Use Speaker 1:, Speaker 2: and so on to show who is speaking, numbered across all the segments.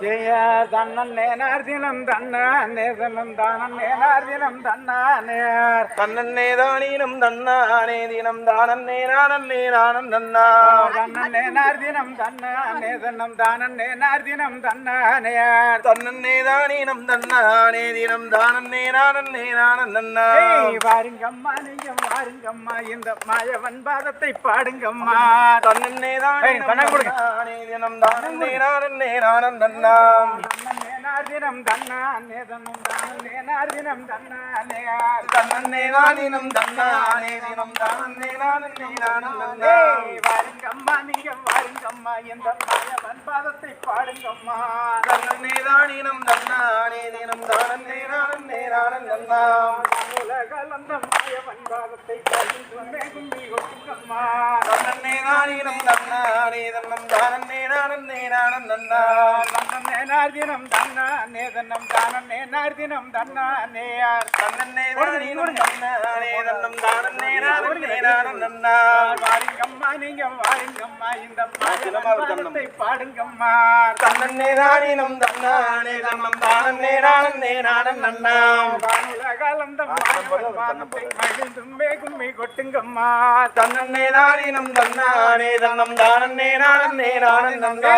Speaker 1: செய்ய தன்னன் நேனார் தினம் தன்னானே தன்னம் தானன் நேனார் தினம் தன்னானேர்.
Speaker 2: தன்னே தானீனம் தன்னானே தினம் தானன்னே நானன்னே நானன் நன்னா
Speaker 1: தன்னன் நேனார் தினம் தன்னானே தன்னம் தானன் நேனார் தினம் தன்னானேர்.
Speaker 2: தன்னே தானீனம் தன்னானே தினம் தானன்னே நானன்னே நானன் நன்னா
Speaker 1: ஏய், வாருங்கம்மா நீங்க வாருங்கம்மா இந்த மாயவன் பாதத்தை பாடுங்கம்மா.
Speaker 2: தன்னே
Speaker 1: ஏய்,
Speaker 2: தானீனம்
Speaker 1: கண்ணாடி கொடுங்க.
Speaker 2: தன்னானே தினம் தானன்னே நானன்னே நானன் நன்னா
Speaker 1: தன்னன் நேனார் தினம் தன்னானே தன்னம் தானன் நேனார் தினம் தன்னானேர்
Speaker 2: தன்னே தானீனம் தன்னானே தினம் தானன்னே நானன் நன்னா
Speaker 1: ஏய், வாருங்கம்மா நீங்க வாருங்கம்மா இந்த மாயவன் பாதத்தை பாடுங்கம்மா
Speaker 2: தன்னே தானீனம் தன்னானே தினம் தானன்னே நானன்னே நானன் நன்னா
Speaker 1: உலகளந்த மாயவன் பாதத்தை பாடுங்கம்மே கும்பி கொட்டுங்கம்மா
Speaker 2: தன்னே நம் தன்னானே தன்னம் நானே நானன்னே. நானன்
Speaker 1: தன்னம் நேனார் தினம் தன்னானே தன்னம் தானம் நேனார் தினம் தன்னானேயார்
Speaker 2: தன்னே தன்னானே தன்னம் தானன்னே நானன்னே நானன் நன்னா
Speaker 1: வாருங்கம்மா நீங்க வாருங்கம்மா இந்த பாதத்தை பாடுங்கம்மா.
Speaker 2: தன்னே தானீனம் தன்னானே தன்னம் தானன்னே நானன்னே நானன் நன்னா
Speaker 1: மாயவன் பாதத்தை மகிழ்ந்தும் கும்மி கொட்டுங்கம்மா.
Speaker 2: தன்னே தானீனம் தன்னானே தன்னம் தானன்னே நானன்னே நானன் நன்னா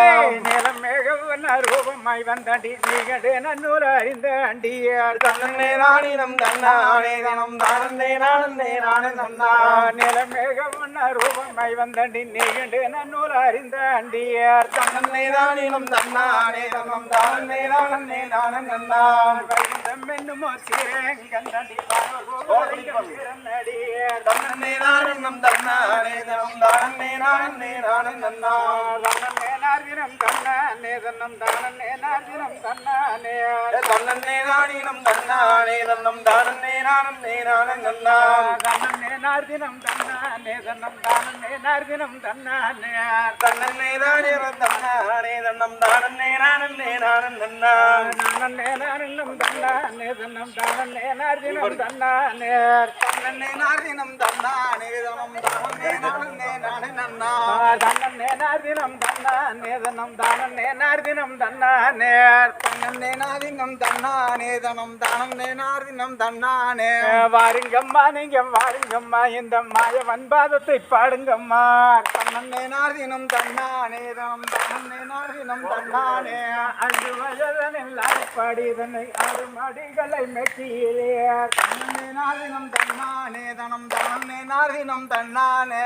Speaker 1: மேகவன ரூபமாய் வந்தடி நீகடே நன்னூல் அறிந்த அண்டியார்
Speaker 2: தன்னே நானினம் தன்னானே தனம் தானந்தே நானந்தே நானன் நன்னா
Speaker 1: நில மேகவன ரூபமாய் வந்தடி நீகண்டே நன்னூல் அறிந்த அண்டியார்
Speaker 2: தன்னே நானினம் தன்னானே தனம் தானந்தே நானந்தே நானன் நன்னா
Speaker 1: வைகுந்தம் என்னுமோ சிறங்கந்தடி
Speaker 2: தன்னே நானினம் தன்னானே தனம் தானந்தே நானந்தே நானன் நன்னா
Speaker 1: தினம் தன்னானே தன்னம் தானே தினம் தன்னானே.
Speaker 2: தன்னே தானீனம் தன்னானே தன்னம் தானன்னே நானன்னே நானன் நன்னா
Speaker 1: தன்னேனார் தினம் தன்னானே தன்னம் தானேனார் தினம் தன்னானே.
Speaker 2: தன்னே தானீனம் தன்னானே தன்னம் தானன்னே நானன்னே நானன் நன்னா
Speaker 1: நானேனாரினம் தன்னானே தன்னம் தானேனார் தினம் தன்னானே.
Speaker 2: தன்னே நாதினம் தன்னானே தனம் தானன்னே நானன்னே நானன் நன்னா
Speaker 1: தன்னேனார் தினம் தன்னானே தானம் நேனார் தினம் தன்னானே.
Speaker 2: தன்னே நாதினம் தன்னானே தனம் தானம் நேனார் தினம் தன்னானே.
Speaker 1: வாருங்கம்மா நீங்க வாருங்கம்மா இந்த மாயவன் பாதத்தை பாடுங்கம்மா.
Speaker 2: தன்னே நாதினம் தன்னானே தனம் தானன்னே நாதினம் தன்னானே.
Speaker 1: அஞ்சு வயதனில் பாடி இதனை ஆறு மடிகளை மெட்டியிலே.
Speaker 2: தன்னே தன்னானே தனம் தானன்னே. நாதினம் தன்னானே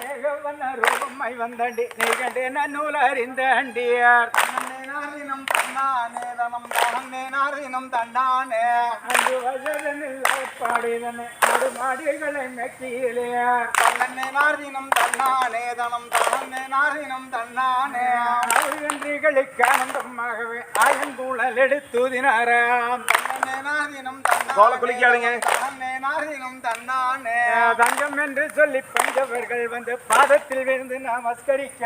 Speaker 1: மேகவன அறிந்த அண்டியார்
Speaker 2: நாதினம் தன்னானே தனம் தானன்னே நாதினம் தன்னானே.
Speaker 1: அஞ்சு வயதனில் பாடி இதனை ஆறு மடிகளை மெட்டியிலே.
Speaker 2: தன்னே நாதினம் தன்னானே தனம் தானன்னே நாதினம் தன்னானே.
Speaker 1: அழுகின்றிகளுக்கு ஆனந்தமாகவே ஆயங்கூழல் எடுத்துதினாராம்.
Speaker 2: தன்னே
Speaker 1: குளிக்காதீங்க.
Speaker 2: நாதினம் தன்னானே
Speaker 1: தங்கம் என்று சொல்லி பஞ்சவர்கள் வந்து பாதத்தில் விழுந்து நமஸ்கரிக்க.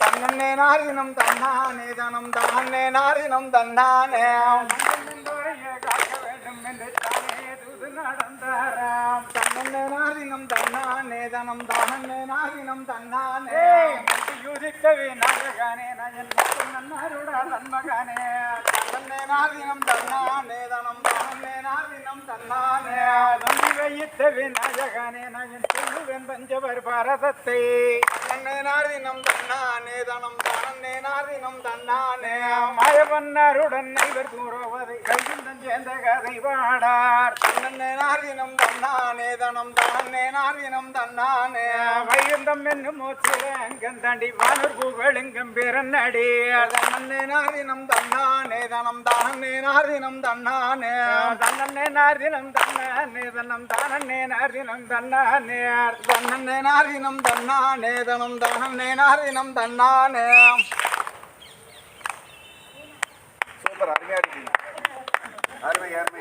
Speaker 2: தன்னே நாதினம் தன்னானே தனம் தானே நாதினம் தன்னானே
Speaker 1: காக்க வேண்டும் என்று தானே தூது நடந்தாராம்.
Speaker 2: தன்னே நாதினம் தன்னானே தனம் தானே நாதினம் தன்னானே
Speaker 1: யூதிக்கவே நாயகனே நயன் நன்னாருடா நன்மகனே.
Speaker 2: தன்னே நாதினம் தன்னானே தனம் தானே தன்னானே
Speaker 1: தம்பி வைத்த விநாயகனே நயன் சொல்லுவேன் பஞ்சவர் பாரதத்தை.
Speaker 2: தன்னே நாதினம் தன்னானே தனம் தானே நாதினம் தன்னானே.
Speaker 1: மாயவன்னாருடன் நைவர் கூறுவதை கையுடன் சேர்ந்த கதை பாடார்
Speaker 2: தன்னே நாதினம் தன்னானே தனம் தானே நாதினம் தன்னானே.
Speaker 1: வைகுந்தம் என்னும் மூச்சிரங்கம் தாண்டி வானூர் புகழுங்கம் பிறநடி
Speaker 2: தன்னே தன்னானே தனம் தன்னானே.
Speaker 1: தன்னானே தன்னானே.
Speaker 2: தன்னானே தனம் தானே நாதினம் தன்னானே. சூப்பர் அருமையா இருக்கீங்க. அருமை அருமை.